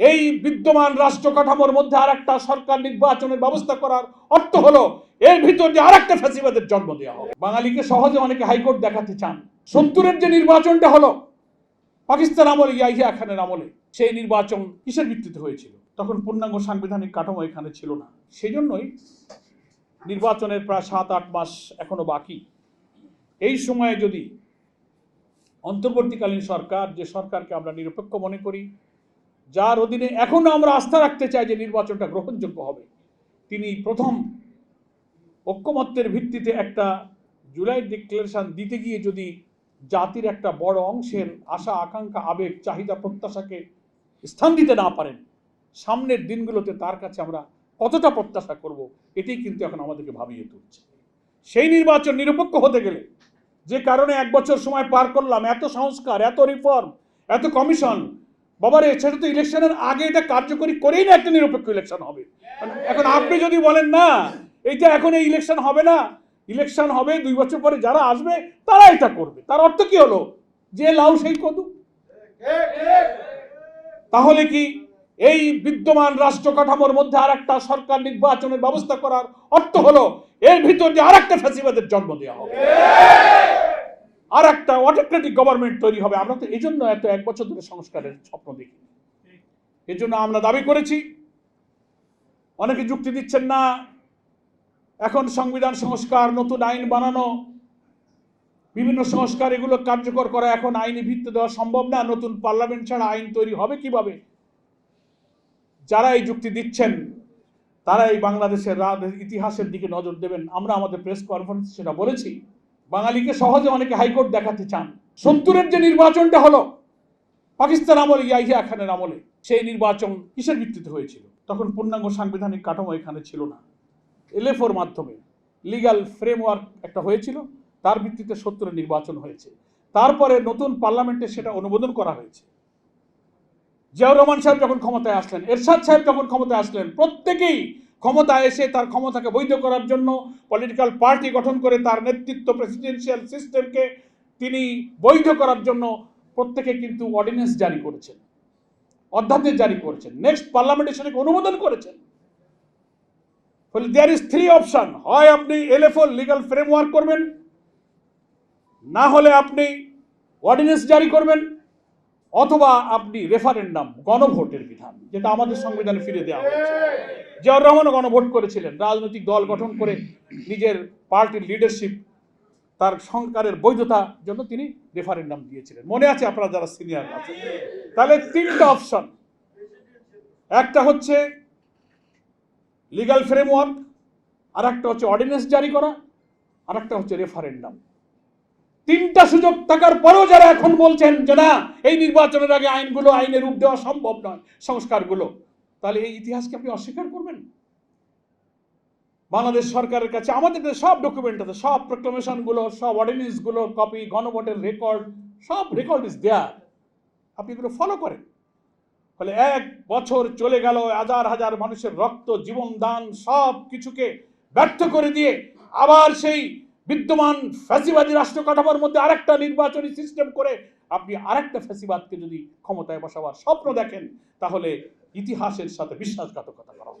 এই বিদ্যমান রাষ্ট্র কাঠামোর মধ্যে আর একটা সরকার নির্বাচনের ব্যবস্থা করার অর্থ হলো, এর ভিতর দিয়ে আর একটা ফ্যাসিবাদের জন্ম দেওয়া হবে। বাঙালিকে সহজে অনেকে হাইকোর্ট দেখাতে চান। সত্তরের যে নির্বাচনটা হলো, পাকিস্তান আমলে, ইয়াহিয়া খানের আমলে, সেই নির্বাচন কিসের ভিত্তিতে হয়েছিল? তখন পূর্ণাঙ্গ সাংবিধানিক কাঠামো এখানে ছিল না। সেই জন্যই নির্বাচনের প্রায় সাত, আট মাস এখনও বাকি। এই সময়ে যদি অন্তর্বর্তীকালীন সরকার, যে সরকারকে আমরা নিরপেক্ষ মনে করি যার অধীনে এখনও আমরা আস্থা রাখতে চাই যে নির্বাচনটা গ্রহণযোগ্য হবে। তিনি প্রথম ঐক্যমত্যের ভিত্তিতে একটা জুলাই ডিক্লারেশন দিতে গিয়ে যদি জাতির একটা বড় অংশের আশা, আকাঙ্ক্ষা, আবেগ, চাহিদা, প্রত্যাশাকে স্থান দিতে না পারেন, সামনের দিনগুলোতে তার কাছে আমরা কতটা প্রত্যাশা করব, এটাই কিন্তু এখন আমাদেরকে ভাবিয়ে তুলছে। সেই নির্বাচন নিরপেক্ষ হতে গেলে যে কারণে এক বছর সময় পার করলাম, এত সংস্কার, এত রিফর্ম, এত কমিশন বাবারে, সেটা তো ইলেকশনের আগে এটা কার্যকরী করেই না একটা নিরপেক্ষ ইলেকশন হবে। এখন আপনি যদি বলেন না, এইটা এখন এই ইলেকশন হবে না, ইলেকশন হবে দুই বছর পরে যারা আসবে, তারা এটা করবে। তার অর্থ কি হলো? যে লাউ সেই কদু। তাহলে কি এই বিদ্যমান রাষ্ট্র কাঠামোর মধ্যে আর একটা সরকার নির্বাচনের ব্যবস্থা করার অর্থ হলো, এর ভিতর দিয়ে আর একটা ফ্যাসিবাদের জন্ম দেওয়া হবে। আর একটা অটোক্রেটিক গভর্নমেন্ট তৈরি হবে। আমরা তো এই জন্য এত এক বছর ধরে সংস্কারের স্বপ্ন দেখি। এর জন্য আমরা দাবি করেছি, অনেকে যুক্তি দিচ্ছেন না, এখন সংবিধান সংস্কার, নতুন আইন বানানো, বিভিন্ন সংস্কার এগুলো কার্যকর করা, এখন আইনি ভিত্তি দেওয়া সম্ভব না, নতুন পার্লামেন্ট ছাড়া আইন তৈরি হবে কীভাবে? যারা এই যুক্তি দিচ্ছেন, তারা এই বাংলাদেশের ইতিহাসের দিকে নজর দেবেন। আমরা আমাদের প্রেস কনফারেন্স সেটা বলেছি। বাঙালিকে সহজে অনেকে হাইকোর্ট দেখাতে চান। সত্তরের যে নির্বাচনটা হলো, পাকিস্তান আমলে, ইয়াহিয়া খানের আমলে, সেই নির্বাচন কিসের ভিত্তিতে হয়েছিল? তখন পূর্ণাঙ্গ সাংবিধানিক কাঠামো এখানে ছিল না। এলএফওর মাধ্যমে লিগ্যাল ফ্রেমওয়ার্ক একটা হয়েছিল, তার ভিত্তিতে সত্তরের নির্বাচন হয়েছে। তারপরে নতুন পার্লামেন্টে সেটা অনুমোদন করা হয়েছে। জিয়াউর রহমান সাহেব যখন ক্ষমতায় আসলেন, এরশাদ সাহেব যখন ক্ষমতায় আসলেন, প্রত্যেকেই ক্ষমতায় এসে তার ক্ষমতাকে বৈধ করার জন্য পলিটিক্যাল পার্টি গঠন করে তার নেতৃত্ব প্রেসিডেন্সিয়াল সিস্টেমকে তিনি বৈধ করার জন্য প্রত্যেকে কিন্তু অর্ডিন্যান্স জারি করেছেন, অধ্যাদেশ জারি করেছেন নেক্সট পার্লামেন্টে সেটাকে অনুমোদন করেছেন। ফলে দেয়ার ইজ থ্রি অপশন হয় আপনি এলএফও লিগাল ফ্রেমওয়ার্ক করবেন, না হলে আপনি অর্ডিন্যান্স জারি করবেন অথবা আপনি রেফারেন্ডাম গণভোটের বিধান, যেটা আমাদের সংবিধানে ফিরে দেওয়া হয়েছে। জিয়াউর রহমানও গণভোট করেছিলেন, রাজনৈতিক দল গঠন করে নিজের পার্টির লিডারশিপ তার সংকারের বৈধতার জন্য তিনি রেফারেন্ডাম দিয়েছিলেন। মনে আছে আপনারা যারা সিনিয়র আছেন? তাহলে তিনটা অপশন একটা হচ্ছে লিগাল ফ্রেমওয়ার্ক আর একটা হচ্ছে অর্ডিন্যান্স জারি করা আর একটা হচ্ছে রেফারেন্ডাম তিনটা সুযোগ থাকার পরেও যারা এখন বলছেন যে না, এই নির্বাচনের আগে আইনগুলো আইনে রূপ দেওয়া সম্ভব নয়, সংস্কারগুলো, তাহলে এই ইতিহাসকে আপনি অস্বীকার করবেন? বাংলাদেশ সরকারের কাছে আমাদের সব ডকুমেন্ট আছে, সব প্রোক্লামেশনগুলো সব অর্ডিনেন্সগুলো কপি গণভোটের রেকর্ড সব রেকর্ড ইস দেয়ার আপনি এগুলো ফলো করেন। ফলে এক বছর চলে গেল, হাজার হাজার মানুষের রক্ত, জীবন দান, সব কিছুকে ব্যর্থ করে দিয়ে আবার সেই বিদ্যমান ফ্যাসিবাদী রাষ্ট্র কাঠামোর মধ্যে আরেকটা নির্বাচনী সিস্টেম করে আপনি আরেকটা ফ্যাসিবাদকে যদি ক্ষমতায় বসাবার স্বপ্ন দেখেন, তাহলে ইতিহাসের সাথে বিশ্বাসঘাতকতা করা।